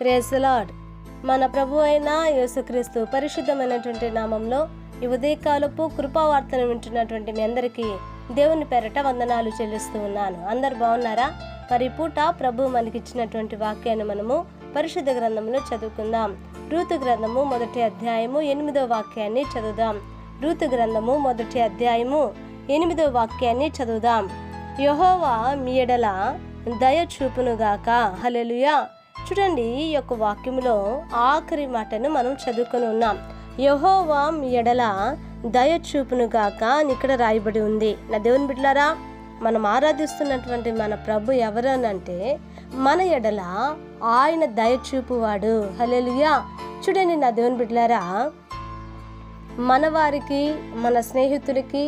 Praise the Lord మన ప్రభు అయిన యేసుక్రీస్తు పరిశుద్ధమైనటువంటి నామంలో ఈ ఉదయకాలపు కృపావార్తను వింటున్నటువంటి మీ అందరికీ దేవుని పేరట వందనాలు చెల్లిస్తూ ఉన్నాను. అందరు బాగున్నారా? మరి పూట ప్రభు మనకిచ్చినటువంటి వాక్యాన్ని మనము పరిశుద్ధ గ్రంథంలో చదువుకుందాం. ఋతు గ్రంథము మొదటి అధ్యాయము ఎనిమిదో వాక్యాన్ని చదువుదాం. ఋతు గ్రంథము మొదటి అధ్యాయము ఎనిమిదో వాక్యాన్ని చదువుదాం. యహోవా మీ ఎడల దయ చూపునుగాక. హలెలుయా చూడండి ఈ యొక్క వాక్యంలో ఆఖరి మాటను మనం చదువుకొని ఉన్నాం. యహోవా మీ ఎడల దయ చూపునుగాక అని ఇక్కడ రాయబడి ఉంది. నా దేవుని బిడ్డలారా మనం ఆరాధిస్తున్నటువంటి మన ప్రభు ఎవరనంటే మన ఎడల ఆయన దయ చూపువాడు హలెలుయా చూడండి నా దేవుని బిడ్డలారా మన వారికి మన స్నేహితులకి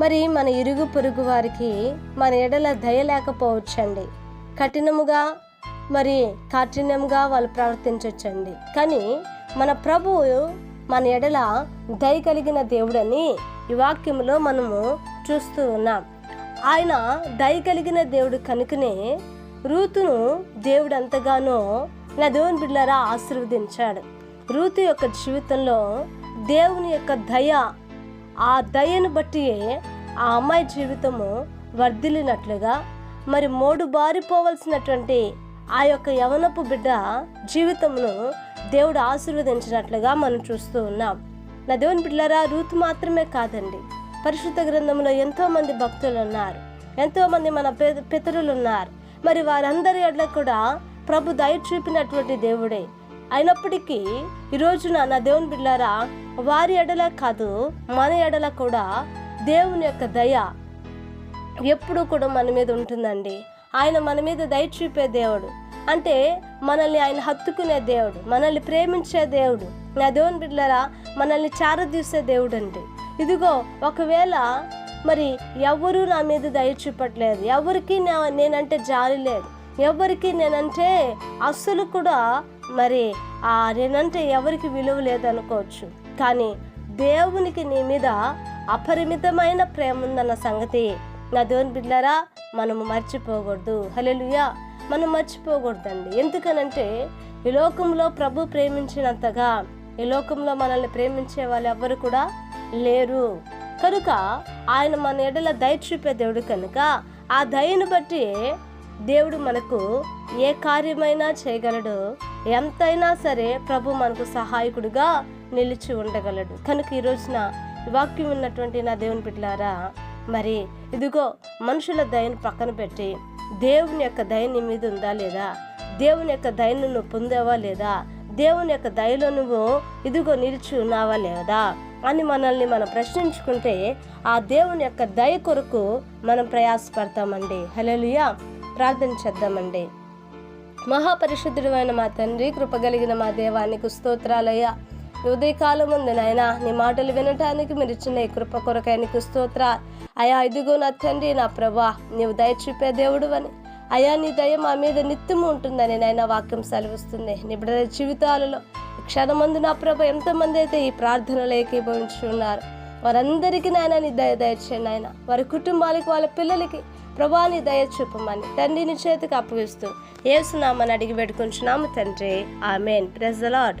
మరి మన ఇరుగు పొరుగు వారికి మన ఎడల దయ లేకపోవచ్చండి. కఠినముగా మరి కాఠిన్యంగా వాళ్ళు ప్రవర్తించవచ్చండి కానీ మన ప్రభువు మన ఎడల దయ కలిగిన దేవుడని ఈ వాక్యంలో మనము చూస్తూ ఉన్నాం. ఆయన దయ కలిగిన దేవుడు కనుకనే రూతును దేవుడు ఎంతగానో నా దేవుని బిడ్డలారా ఆశీర్వదించాడు. రూతు యొక్క జీవితంలో దేవుని యొక్క దయ ఆ దయను బట్టి ఆ అమ్మాయి జీవితము వర్ధిల్లినట్లుగా మరి మోడు బారిపోవలసినటువంటి ఆ యొక్క యవనపు బిడ్డ జీవితమును దేవుడు ఆశీర్వదించినట్లుగా మనం చూస్తూ ఉన్నాం. నా దేవుని బిడ్డలారా రూతు మాత్రమే కాదండి. పరిశుద్ధ గ్రంథంలో ఎంతోమంది భక్తులు ఉన్నారు ఎంతోమంది మన పితరులు ఉన్నారు మరి వారందరి ఎడ్ల కూడా ప్రభు దయ చూపినటువంటి దేవుడే. అయినప్పటికీ ఈరోజున నా దేవుని బిడ్డారా వారి ఎడల కాదు మన ఎడల కూడా దేవుని యొక్క దయ ఎప్పుడూ కూడా మన మీద ఉంటుందండి. ఆయన మన మీద దయ చూపే దేవుడు. అంటే మనల్ని ఆయన హత్తుకునే దేవుడు మనల్ని ప్రేమించే దేవుడు. నా దేవుని బిడ్డలరా మనల్ని చారదీసే దేవుడు అండి ఇదిగో ఒకవేళ మరి ఎవరు నా మీద దయ చూపట్లేదు ఎవరికి నా- నేనంటే జాలి లేదు ఎవరికి నేనంటే అస్సలు కూడా మరి ఆ నేనంటే ఎవరికి విలువ లేదనుకోవచ్చు. కానీ దేవునికి నీ మీద అపరిమితమైన ప్రేమ ఉందన్న సంగతి నా దేవుని బిడ్డలారా మనము మర్చిపోకూడదు. హలెలుయా మనం మర్చిపోకూడదండి. ఎందుకనంటే ఈ లోకంలో ప్రభు ప్రేమించినంతగా ఈ లోకంలో మనల్ని ప్రేమించే వాళ్ళు ఎవ్వరు కూడా లేరు. కనుక ఆయన మన ఎడల దయ చూపే దేవుడు కనుక ఆ దయను బట్టి దేవుడు మనకు ఏ కార్యమైనా చేయగలడు. ఎంతైనా సరే ప్రభు మనకు సహాయకుడిగా నిలిచి ఉండగలడు. కనుక ఈ రోజున వాక్యం ఉన్నటువంటి నా దేవుని బిడ్డలారా మరి ఇదిగో మనుషుల దయను పక్కన పెట్టి దేవుని యొక్క దయ నీ మీద ఉందా లేదా? దేవుని యొక్క దయను నువ్వు పొందావా లేదా? దేవుని యొక్క దయలో నువ్వు ఇదిగో నిలిచి ఉన్నావా లేదా? అని మనల్ని మనం ప్రశ్నించుకుంటే ఆ దేవుని యొక్క దయ కొరకు మనం ప్రయాసపడతామండి. హలోలుయా ప్రార్థన చేద్దామండి. మహాపరిశుద్ధుడు అయిన మా తండ్రి కృపగలిగిన మా దేవానికి స్తోత్రాలయ్యా. ఉదయకాలం ఉంది నాయన నీ మాటలు వినటానికి మీరు ఇచ్చిన ఈ కృప కొరకై నీకు స్తోత్ర అయా ఇదిగో నా తండ్రి నా ప్రభా నీవు దయ చూపే దేవుడు అని అయా నీ దయ మా మీద నిత్యము ఉంటుందని నాయన వాక్యం సెలవిస్తుంది. నిబిడ జీవితాలలో క్షణమందు నా ప్రభ ఎంతమంది అయితే ఈ ప్రార్థనలు ఏకీభవించి ఉన్నారు. వారందరికీ నాయన నీ దయ దయచేయండి నాయన. వారి కుటుంబాలకి వాళ్ళ పిల్లలకి ప్రభా నీ దయ చూపమని తండ్రి నీ చేతికి అప్పగిస్తూ ఏసునామని అడిగి పెట్టుకుంటున్నాము తండ్రి. ఆమెన్. Praise the Lord.